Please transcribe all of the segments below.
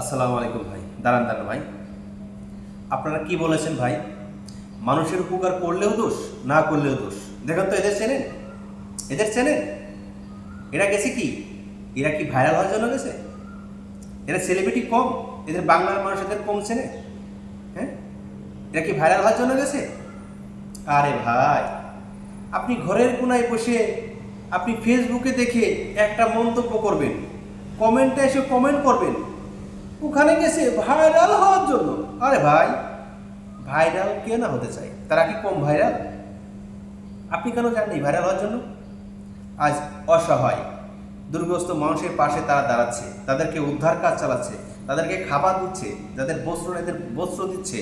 আসসালামু আলাইকুম ভাই। দাঁড়ান দাঁড়ান ভাই। আপনারা কি বলেছেন ভাই? মানুষের উপকার করলেও দোষ, না করলেও দোষ। দেখেন তো এদের চেনেন? এদের চেনেন? এরা গেছে কি? এরা কি ভাইরাল হওয়ার জন্য গেছে? এরা সেলিব্রিটি কম? এদের বাংলার মানুষ এদের কম চেনে? হ্যাঁ? এরা কি ভাইরাল হওয়ার জন্য গেছে? আরে ভাই, আপনি ঘরের কোনায় বসে আপনি ফেসবুকে দেখে একটা মন্তব্য করবেন। কমেন্টে এসে কমেন্ট করবেন। ওখানে গেছে ভাইরাল হওয়ার জন্য। আরে ভাই ভাইরাল কে না হতে চায় তারা কি কম ভাইরাল আপনি কেন জানেন ভাইরাল হওয়ার জন্য? আজ অসহায়, দুর্গস্ত মানুষের পাশে তারা দাঁড়াচ্ছে, তাদেরকে উদ্ধার কাজ চালাচ্ছে, তাদেরকে খাবার দিচ্ছে, যাদের বস্ত্র এদের বস্ত্র দিচ্ছে।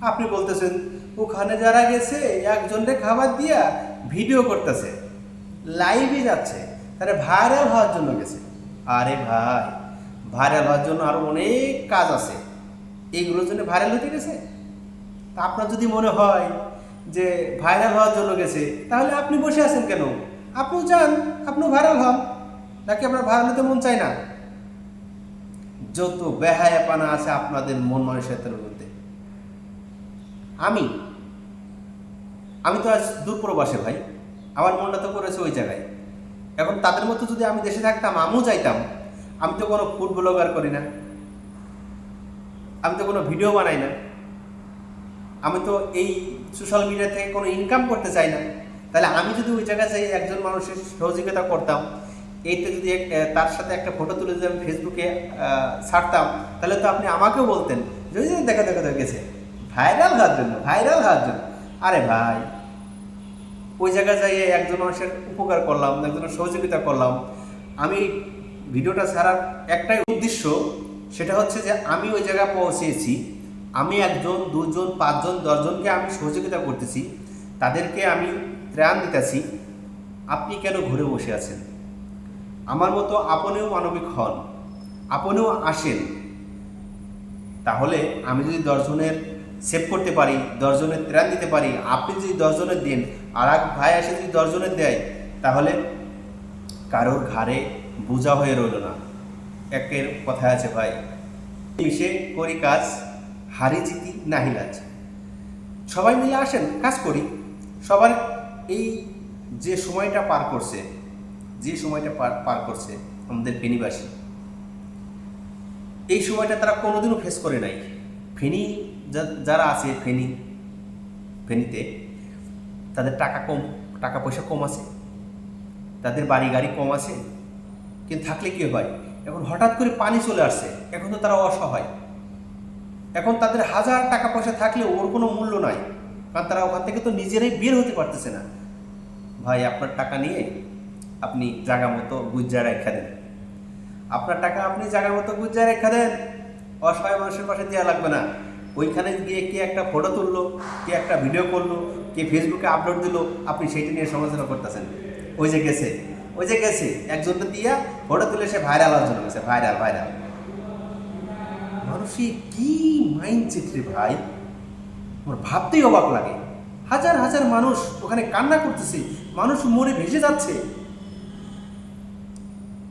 আপনি বলতেছেন, ওখানে যারা গেছে, একজনকে খাবার দিয়া ভিডিও করতেছে লাইভে যাচ্ছে, তারা ভাইরাল হওয়ার জন্য গেছে। আরে ভাই। ভাইরাল হওয়ার জন্য আরও অনেক কাজ আছে। এইগুলোর জন্য ভাইরাল হতে গেছে? তা আপনার যদি মনে হয় যে ভাইরাল হওয়ার জন্য গেছে, তাহলে আপনি বসে আছেন কেন? আপনিও চান আপনিও ভাইরাল হন। নাকি আপনার ভাইরাল হতে মন চায় না? যত বেহায়াপানা আছে আপনাদের মন মানুষের মধ্যে। আমি আমি তো আজ দূরপ্রবাসে ভাই। আমার মনটা তো করেছে ওই জায়গায়। এখন তাদের মতো যদি আমি দেশে থাকতাম, আমিও যাইতাম। আমি তো কোনো ফুড ব্লগার করি না। আমি তো কোনো ভিডিও বানাই না। আমি তো এই সোশ্যাল মিডিয়া থেকে কোনো ইনকাম করতে চাই না। তাহলে আমি যদি ওই জায়গায় যাই, একজন মানুষের সহযোগিতা করতাম, এইটা যদি তার সাথে একটা ফটো তুলে যদি আমি ফেসবুকে ছাড়তাম, তাহলে তো আপনি আমাকেও বলতেন, যদি দেখা দেখা দেখা, গেছে। ভাইরাল হওয়ার জন্য ভাইরাল হওয়ার জন্য। আরে ভাই, ওই জায়গায় যাই একজন মানুষের উপকার করলাম, একজনের সহযোগিতা করলাম। আমি ভিডিওটা ছাড়ার একটাই উদ্দেশ্য, সেটা হচ্ছে যে আমি ওই জায়গায় পৌঁছেছি। আমি একজন, দুজন, পাঁচজন, দশজনকে আমি সহযোগিতা করতেছি। তাদেরকে আমি ত্রাণ দিতেছি। আপনি কেন ঘুরে বসে আছেন? আমার মতো আপনিও মানবিক হন। আপনিও আসেন। তাহলে আমি যদি দশজনের সেভ করতে পারি, দশজনের ত্রাণ দিতে পারি, আপনি যদি দশজনের দিন, আর এক ভাই এসে যদি দশজনের দেয়, তাহলে কারোর ঘাড়ে বোঝা হয়ে রইল না। একের কথা আছে ভাই। মিশে করি কাজ, হারি জিতি নাহি লাজ। সবাই মিলে আসেন, কাজ করি। সবার এই যে সময়টা পার করছে, যে সময়টা পার পার করছে আমাদের ফেনীবাসী, এই সময়টা তারা কোনোদিনও ফেস করে নাই। ফেনী যারা আছে ফেনী, ফেনীতে, তাদের টাকা কম, টাকা পয়সা কম আছে। তাদের বাড়ি গাড়ি কম আছে। কিন্তু থাকলে কি হয় এখন হঠাৎ করে পানি চলে আসছে, এখন তো তারা অসহায়। এখন তাদের হাজার টাকা পয়সা থাকলে ওর কোনো মূল্য নাই। কারণ তারা ওখান থেকে তো নিজেরাই বের হতে পারতেছে না। ভাই, আপনার টাকা নিয়ে আপনি জায়গা মতো গুজ্জা রেখা দেন। আপনার টাকা আপনি জায়গার মতো গুজ্জা রেখা দেন, অসহায় মানুষের পাশে দেওয়া লাগবে না। ওইখানে গিয়ে কে একটা ফটো তুললো, কে একটা ভিডিও করল, কে ফেসবুকে আপলোড দিল, আপনি সেইটা নিয়ে সমালোচনা করতেছেন। ওই যে গেছে। ওই যে গেছে একজনটা দিয়া ফটো তুলে সে ভাইরাল জন্য গেছে ভাইরাল ভাইরাল মানুষের কি মাইন্ড রে ভাই? আমার ভাবতেই অবাক লাগে। হাজার হাজার মানুষ ওখানে কান্না করতেছে, মানুষ মরে ভেসে যাচ্ছে।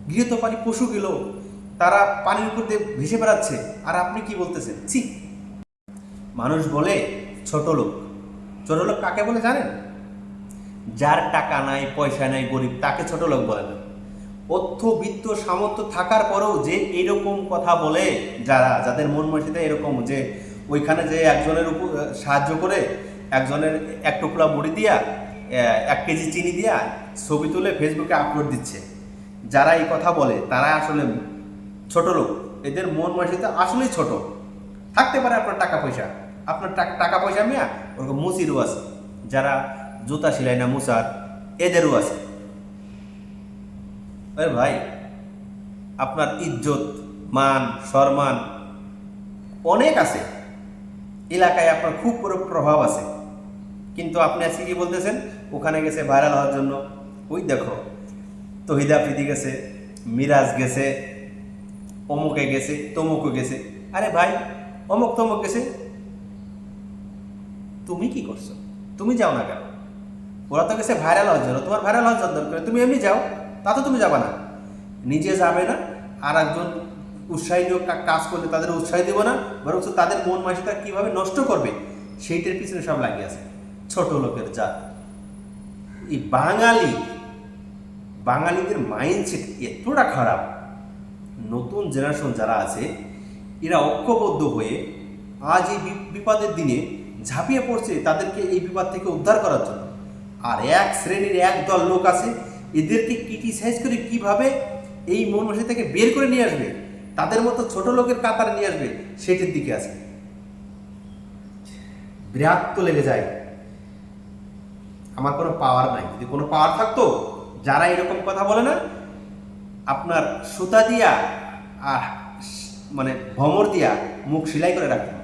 গৃহপালিত পশু গেল, তারা পানির উপর দিয়ে ভেসে বেড়াচ্ছে। আর আপনি কি বলতেছেন? ছি। মানুষ বলে ছোট লোক। ছোট লোক কাকে বলে জানেন? যার টাকা নাই, পয়সা নাই, গরিব, তাকে ছোট লোক বলে না। অর্থ, বিত্ত, সামর্থ্য থাকার পরেও যে এরকম কথা বলে, যারা, যাদের মন মানসিকতা এরকম যে ওইখানে যে একজনের উপর সাহায্য করে, একজনের এক টুকরা মুড়ি দিয়া এক কেজি চিনি দিয়া ছবি তুলে ফেসবুকে আপলোড দিচ্ছে। যারা এই কথা বলে, তারা আসলে ছোট লোক। এদের মন মানসিকতা আসলেই ছোট। থাকতে পারে আপনার টাকা পয়সা। আপনার টাকা পয়সা মিয়া, ওরকম মুসিরও আছে। যারা জুতা সেলাই না মুসার এদেরও আছে। আরে ভাই, আপনার ইজ্জত, মান, সম্মান অনেক আছে। এলাকায় আপনার খুব প্রভাব আছে। কিন্তু আপনি আজকে কি বলতেছেন? ওখানে গেছে ভাইরাল হওয়ার জন্য। ওই দেখো, তহিদা প্রীতি গেছে, মিরাজ গেছে, অমুকে গেছে তমুকে গেছে। আরে ভাই, অমুক তমুক গেছে। তুমি কি করছ? তুমি যাও না কেন? ওরা তো গেছে ভাইরাল হওয়ার জন্য। তোমার ভাইরাল হওয়ার জন্য দরকার। তুমি এমনি যাও তা তো তুমি যাবে না। নিজে যাবে না আর একজন উৎসাহীয় কা- কাজ করলে তাদের উৎসাহ দেব না বরং তাদের মন মানসিকতা কীভাবে নষ্ট করবে, সেইটার পিছনে সব লাগিয়ে আছে। ছোট লোকের জাত। এই বাঙালি, বাঙালিদের মাইন্ডসেট এতটা খারাপ। নতুন জেনারেশন যারা আছে, এরা ঐক্যবদ্ধ হয়ে আজ এই বিপদের দিনে ঝাঁপিয়ে পড়ছে তাদেরকে এই বিপদ থেকে উদ্ধার করার জন্য। আর এক শ্রেণির এক দল লোক আছে, এদেরকে ক্রিটিসাইজ করে কীভাবে এই মনমাসি থেকে বের করে নিয়ে আসবে? তাদের মতো ছোট লোকের কাতারে নিয়ে আসবে? সেটির দিকে আছে। বিরাট লেগে যায়। আমার কোনো পাওয়ার নাই। যদি কোনো পাওয়ার থাকতো, যারা এরকম কথা বলে না, আপনার সুতা দিয়া আর মানে ভমর দিয়া মুখ সেলাই করে রাখতাম